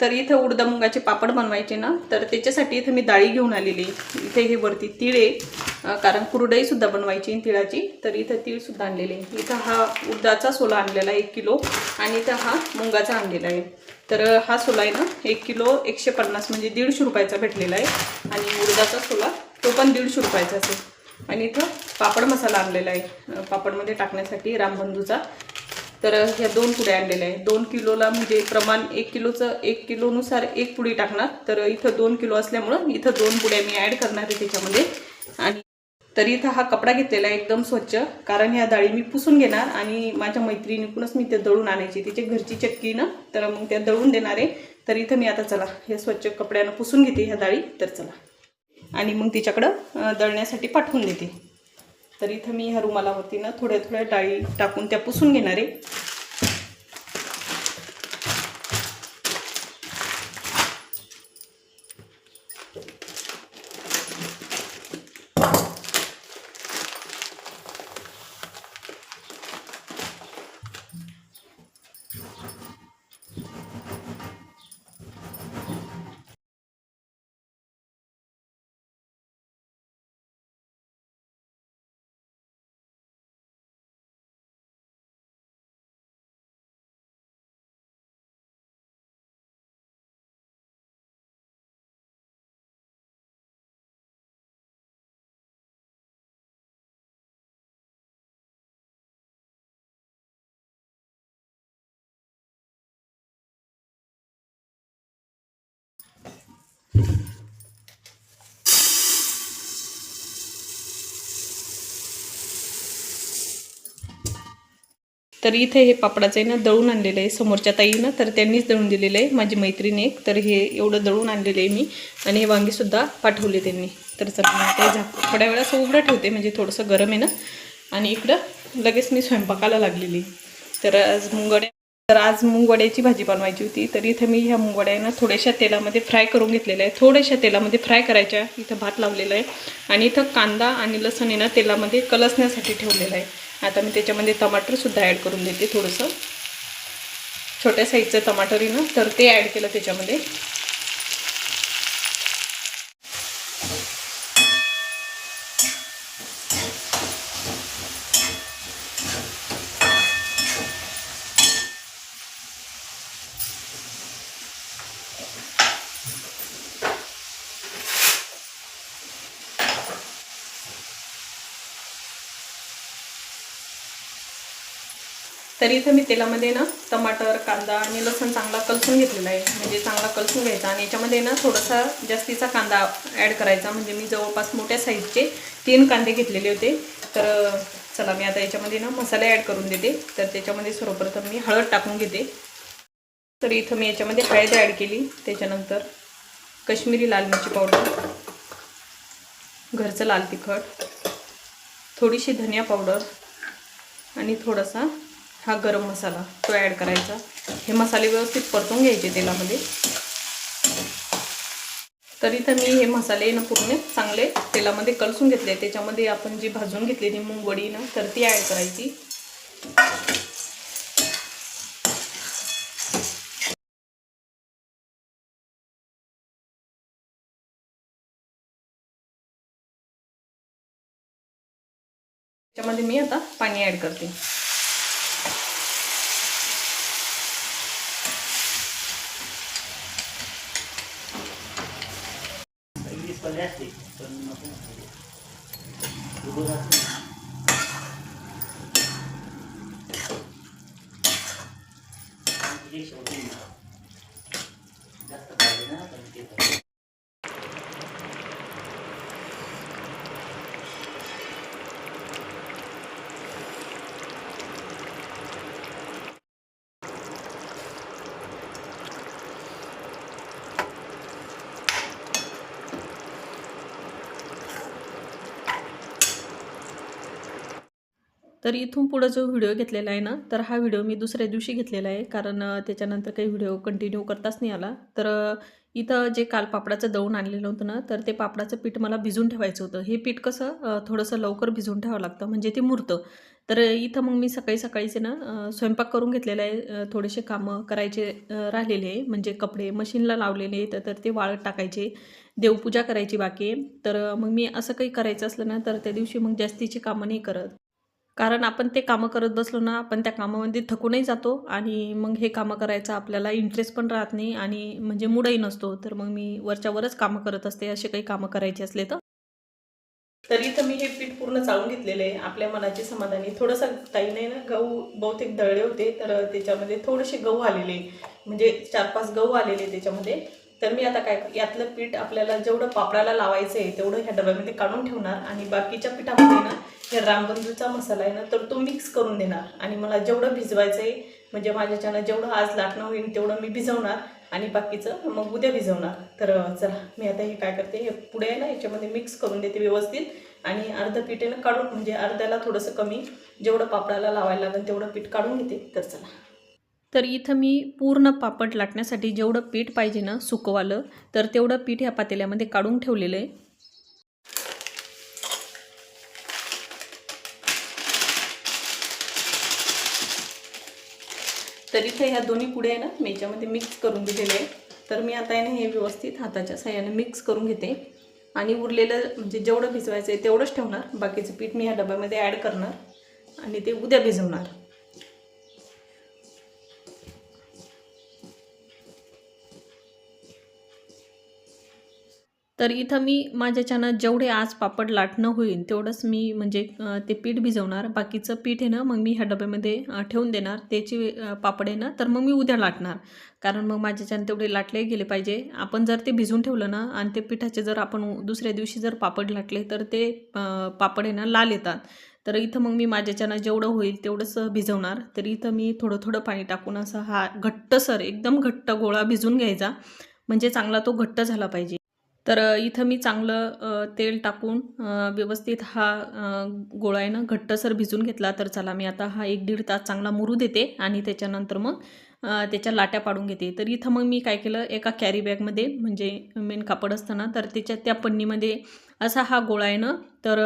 तर इथं उडदा मुगाचे पापड बनवायचे ना तर त्याच्यासाठी इथं मी डाळी घेऊन आलेली इथे हे वरती तीळ आहे कारण कुरडई सुद्धा बनवायची तिळाची. तर इथं तीळ सुद्धा आणलेले इथं हा उडदाचा सोला आणलेला आहे एक किलो आणि इथं हा मुंगाचा आणलेला आहे. तर हा सोला आहे ना एक किलो एकशे पन्नास म्हणजे दीडशे रुपयाचा भेटलेला आहे. आणि उडदाचा सोला तो पण दीडशे रुपयाचा असेल आणि इथं पापड मसाला आणलेला आहे. पापडमध्ये टाकण्यासाठी रामबंधूचा तर ह्या दोन पुड्या आणलेल्या आहेत दोन किलोला म्हणजे प्रमाण एक किलोचं एक किलोनुसार एक पुडी टाकणार. तर इथं दोन किलो असल्यामुळं इथं दोन पुड्या मी ॲड करणार आहे त्याच्यामध्ये. आणि तर इथं हा कपडा घेतलेला आहे एकदम स्वच्छ कारण ह्या डाळी मी पुसून घेणार आणि माझ्या मैत्रिणीकडूनच मी ते दळून आणायची. तिच्या घरची चक्की ना तर मग त्या दळून देणार आहे. तर इथं मी आता चला हे स्वच्छ कपड्यानं पुसून घेते ह्या डाळी तर चला. आणि मग तिच्याकडं दळण्यासाठी पाठवून देते. तर इथं मी ह्या रुमालावरती ना थोड्या थोड्या डाळी टाकून त्या पुसून घेणार आहे. तर इथे हे पापडाचं आहे ना दळून आणलेलं आहे समोरच्या ताईनं. तर त्यांनीच दळून दिलेलं आहे माझी मैत्रीण एक. तर हे एवढं दळून आणलेलं आहे मी. आणि हे वांगीसुद्धा पाठवले त्यांनी. तर चला ते झाक. थोड्या वेळा असं उघडं ठेवते म्हणजे थोडंसं गरम आहे ना. आणि इकडं लगेच मी स्वयंपाकाला लागलेली तर आज मुंगड्या तर आज मुंगवड्याची भाजी बनवायची होती. तर इथं मी ह्या मुंगवड्या ना थोड्याशा तेलामध्ये फ्राय करून घेतलेल्या आहे थोड्याशा तेलामध्ये फ्राय करायच्या. इथं भात लावलेला आहे. आणि इथं कांदा आणि लसण आहे ना तेलामध्ये कलसण्यासाठी ठेवलेला आहे. आता मी त्याच्यामध्ये टमाटरसुद्धा ॲड करून देते थोडंसं. छोट्या साईजचं टमाटर आहे ना तर ते ॲड केलं त्याच्यामध्ये. तर इथं मी तेलामध्ये ना टमाटर कांदा आणि लसूण चांगला कलसून घेतलेला आहे. म्हणजे चांगला कलसून घ्यायचा आणि याच्यामध्ये ना थोडासा जास्तीचा कांदा ॲड करायचा. म्हणजे मी जवळपास मोठ्या साईजचे तीन कांदे घेतलेले होते. तर चला मी आता याच्यामध्ये ना मसाले ॲड करून देते. तर त्याच्यामध्ये सर्वप्रथम मी हळद टाकून घेते. तर इथं मी याच्यामध्ये हळद ॲड केली. त्याच्यानंतर कश्मीरी लाल मिरची पावडर घरचं लाल तिखट थोडीशी धनिया पावडर आणि थोडासा हा गरम मसाला तो ॲड करायचा. हे मसाले व्यवस्थित परतून घ्यायचे तेलामध्ये. तर इथं मी हे मसाले ना पूर्ण चांगले तेलामध्ये कलसून घेतले. त्याच्यामध्ये आपण जी भाजून घेतलेली मुंगवडी ना तर ती ॲड करायची. त्याच्यामध्ये मी आता पाणी ॲड करते. इंग्लिश पडले असते पण नको उभं राहत नाही. तुझी शेवटी जास्त पाहिजे ना पण ते पाहिजे. तर इथून पुढं जो व्हिडिओ घेतलेला आहे ना तर हा व्हिडिओ मी दुसऱ्या दिवशी घेतलेला आहे कारण त्याच्यानंतर काही व्हिडिओ कंटिन्यू करताच नाही आला. तर इथं जे काल पापडाचं दळून आणलेलं होतं ना तर ते पापडाचं पीठ मला भिजून ठेवायचं होतं. हे पीठ कसं थोडंसं लवकर भिजून ठेवावं लागतं म्हणजे ते मुरतं. तर इथं मग मी सकाळी सकाळीचे ना स्वयंपाक करून घेतलेला आहे थोडेसे कामं करायचे राहिलेले आहे. म्हणजे कपडे मशीनला लावलेले आहेत तर ते वाळत टाकायचे देवपूजा करायची बाकी आहे. तर मग मी असं काही करायचं असलं ना तर त्या दिवशी मग जास्तीची कामं नाही करत. कारण आपण ते कामं करत बसलो ना आपण त्या कामामध्ये थकूनही जातो आणि मग हे कामं करायचा आपल्याला इंटरेस्ट पण राहत नाही आणि म्हणजे मूडही नसतो. तर मग मी वरच्यावरच कामं करत असते असे काही कामं करायचे असले तर. तर इथं मी हे पीठ पूर्ण चाळून घेतलेलं आहे. आपल्या मनाची समाधानी. थोडंसं ताईने ना गहू बहुतेक दळले होते तर त्याच्यामध्ये थोडेसे गहू आलेले. म्हणजे चार पाच गहू आलेले त्याच्यामध्ये. तर मी आता काय यातलं पीठ आपल्याला जेवढं पापडाला लावायचं आहे तेवढं ह्या डब्यामध्ये काढून ठेवणार आणि बाकीच्या पिठामध्ये ना हे रामबंधूचा मसाला आहे ना तर तो मिक्स करून देणार. आणि मला जेवढं भिजवायचं आहे म्हणजे माझ्याच्यानं जेवढं आज लाटणं होईल तेवढं मी भिजवणार आणि बाकीचं मग उद्या भिजवणार. तर चला मी आता हे काय करते हे पुढे आहे ना याच्यामध्ये मिक्स करून देते व्यवस्थित. आणि अर्धं पीठ आहे ना काढून म्हणजे अर्ध्याला थोडंसं कमी जेवढं पापडाला लावायला लागेल तेवढं पीठ काढून घेते. तर चला. तर इथं मी पूर्ण पापड लाटण्यासाठी जेवढं पीठ पाहिजे ना सुकवालं तर तेवढं पीठ ह्या पातेल्यामध्ये काढून ठेवलेलं आहे. तर इथे ह्या दोन्ही पुढे आहे ना मी याच्यामध्ये मिक्स करून दिलेले आहे. तर मी आता आहे हे व्यवस्थित हाताच्या साह्याने मिक्स करून घेते. आणि उरलेलं म्हणजे जेवढं भिजवायचं आहे तेवढंच ठेवणार. बाकीचं पीठ मी ह्या डब्यामध्ये ॲड करणार आणि ते उद्या भिजवणार. तर इथं मी माझ्याच्यानं जेवढे आज पापड लाटणं होईल तेवढंच मी म्हणजे ते पीठ भिजवणार. बाकीचं पीठ आहे ना मग मी ह्या डब्यामध्ये ठेवून देणार. त्याची पापड आहे ना तर मग मी उद्या लाटणार. कारण मग माझ्याच्यानं तेवढे लाटले गेले पाहिजे. आपण जर ते भिजून ठेवलं ना आणि ते पिठाचे जर आपण दुसऱ्या दिवशी जर पापड लाटले तर ते पापड आहे ना लाल येतात. तर इथं मग मी माझ्याच्यानं जेवढं होईल तेवढंच भिजवणार. तर इथं मी थोडं थोडं पाणी टाकून असं हा घट्टसर एकदम घट्ट गोळा भिजून घ्यायचा. म्हणजे चांगला तो घट्ट झाला पाहिजे. तर इथं मी चांगलं तेल टाकून व्यवस्थित हा गोळायनं घट्टसर भिजून घेतला तर चला मी आता हा एक दीड तास चांगला मुरू देते आणि त्याच्यानंतर मग त्याच्या लाट्या पाडून घेते. तर इथं मग मी काय केलं एका कॅरी बॅगमध्ये म्हणजे मेन कापड असताना तर त्याच्या त्या पन्नीमध्ये असा हा गोळा आहे ना तर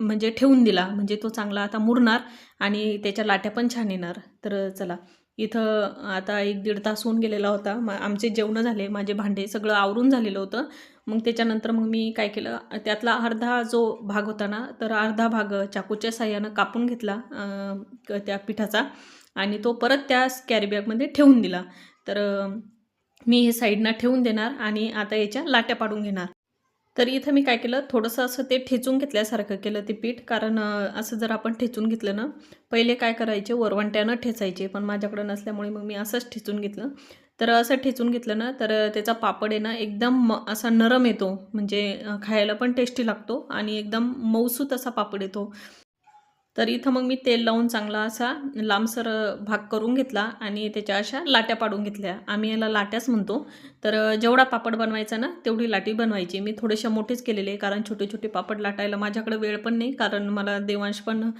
म्हणजे ठेवून दिला म्हणजे तो चांगला आता मुरणार आणि त्याच्या लाट्या पण छान येणार. तर चला. इथं आता एक दीड तास होऊन गेलेला होता. मा आमचे जेवणं झाले माझे भांडे सगळं आवरून झालेलं होतं. मग त्याच्यानंतर मग मी काय केलं त्यातला अर्धा जो भाग होता ना तर अर्धा भाग चाकूच्या साह्यानं कापून घेतला क- त्या पिठाचा आणि तो परत त्या कॅरीबॅगमध्ये ठेवून दिला. तर मी हे साईडनं ठेवून देणार आणि आता याच्या लाट्या पाडून घेणार. तर इथं मी काय केलं थोडंसं असं ते ठेचून घेतल्यासारखं केलं ते पीठ. कारण असं जर आपण ठेचून घेतलं ना पहिले काय करायचे वरवंट्यानं ठेचायचे. पण माझ्याकडं नसल्यामुळे मग मी असंच ठेचून घेतलं. तर असं ठेचून घेतलं ना तर त्याचा पापड आहे ना एकदम म असा नरम येतो. म्हणजे खायला पण टेस्टी लागतो आणि एकदम मऊसूत असा पापड येतो. तर इथं मग मी तेल लावून चांगला असा लांबसर भाग करून घेतला आणि त्याच्या अशा लाट्या पाडून घेतल्या. आम्ही याला लाट्याच म्हणतो. तर जेवढा पापड बनवायचा ना तेवढी लाटी बनवायची. मी थोडेशा मोठेच केलेले कारण छोटे छोटे पापड लाटायला माझ्याकडे वेळ पण नाही कारण मला देवांश पण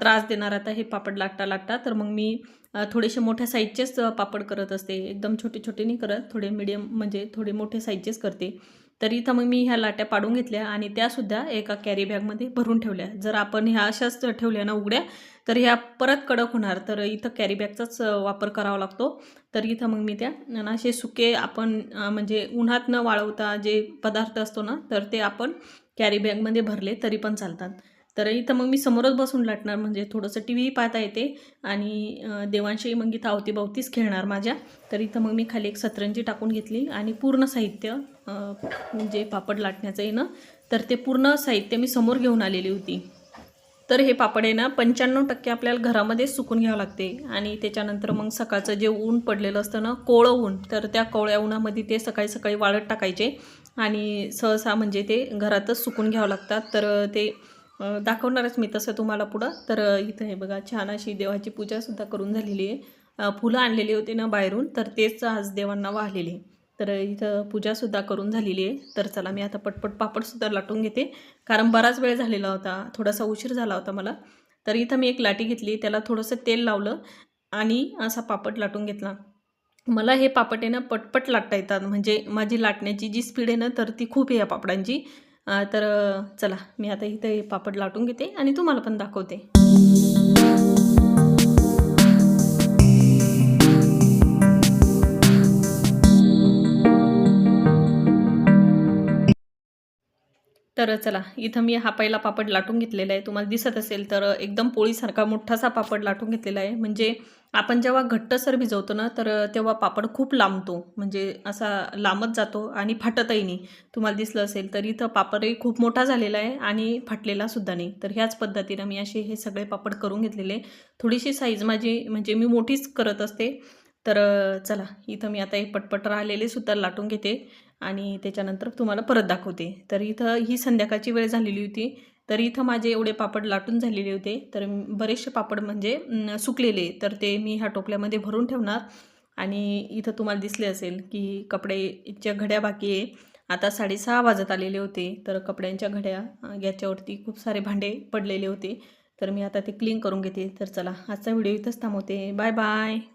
त्रास देणार आता हे पापड लाटता लाटता. तर मग मी थोडेसे मोठ्या साईजचेच पापड करत असते. एकदम छोटे छोटे नाही करत थोडे मिडियम म्हणजे थोडे मोठे साईजचेच करते. तर इथं मग मी ह्या लाट्या पाडून घेतल्या आणि त्यासुद्धा एका कॅरी बॅगमध्ये भरून ठेवल्या. जर आपण ह्या अशाच ठेवल्या ना उघड्या तर ह्या परत कडक होणार. तर इथं कॅरी बॅगचाच वापर करावा लागतो. तर इथं मग मी त्या असे सुके आपण म्हणजे उन्हात न वाळवता जे पदार्थ असतो ना तर ते आपण कॅरी बॅगमध्ये भरले तरी पण चालतात. तर इथं मग मी समोरच बसून लाटणार म्हणजे थोडंसं टी व्ही पाहता येते आणि देवांशी मग इथं अवतीभवतीच खेळणार माझ्या. तर इथं मग मी खाली एक सतरंजी टाकून घेतली आणि पूर्ण साहित्य म्हणजे पापड लाटण्याचं येणं तर ते पूर्ण साहित्य मी समोर घेऊन आलेली होती. तर हे पापड आहे ना पंच्याण्णव टक्के आपल्याला घरामध्ये सुकून घ्यावं लागते आणि त्याच्यानंतर मग सकाळचं जे ऊन पडलेलं असतं ना कोवळं ऊन तर त्या कोवळ्या उन्हामध्ये ते सकाळी सकाळी वाळत टाकायचे आणि सहसा म्हणजे ते घरातच सुकून घ्यावं लागतात. तर ते दाखवणारच मी तसं तुम्हाला पुढं. तर इथं हे बघा छान अशी देवाची पूजासुद्धा करून झालेली आहे. फुलं आणलेली होती ना बाहेरून तर तेच आज देवांना वाहलेले. तर इथं पूजासुद्धा करून झालेली आहे. तर चला मी आता पटपट पापडसुद्धा लाटून घेते. कारण बराच वेळ झालेला होता थोडासा उशीर झाला होता मला. तर इथं मी एक लाटी घेतली त्याला थोडंसं तेल लावलं आणि असा पापड लाटून घेतला. मला हे पापड आहे ना पटपट लाटता येतात. म्हणजे माझी लाटण्याची जी स्पीड आहे ना तर ती खूप आहे या पापडांची. तर चला मी आता इथे पापड लाटून घेते आणि तुम्हाला पण दाखवते. तर चला इथं मी हा पहिला पापड लाटून घेतलेला आहे. तुम्हाला दिसत असेल तर एकदम पोळीसारखा मोठासा पापड लाटून घेतलेला आहे. म्हणजे आपण जेव्हा घट्टसर भिजवतो ना तर तेव्हा पापड खूप लांबतो. म्हणजे असा लांबत जातो आणि फाटतही नाही. तुम्हाला दिसलं असेल तर इथं पापडही खूप मोठा झालेला आहे आणि फाटलेला सुद्धा नाही. तर ह्याच पद्धतीनं मी असे हे सगळे पापड करून घेतलेले थोडीशी साईज माझी म्हणजे मी मोठीच करत असते. तर चला इथं मी आता हे पटपट राहिलेले सुद्धा लाटून घेते. आणि त्याच्यानंतर तुम्हाला परत दाखवते. तर इथं ही संध्याकाळची वेळ झालेली होती. तर इथं माझे एवढे पापड लाटून झालेले होते. तर बरेचसे पापड म्हणजे सुकलेले. तर ते मी ह्या टोपल्यामध्ये भरून ठेवणार. आणि इथं तुम्हाला दिसले असेल की कपड्याच्या घड्या बाकी आहे. आता साडेसहा वाजत आलेले होते. तर कपड्यांच्या घड्या याच्यावरती खूप सारे भांडे पडलेले होते. तर मी आता ते क्लीन करून घेते. तर चला आजचा व्हिडिओ इथंच थांबवते. Bye bye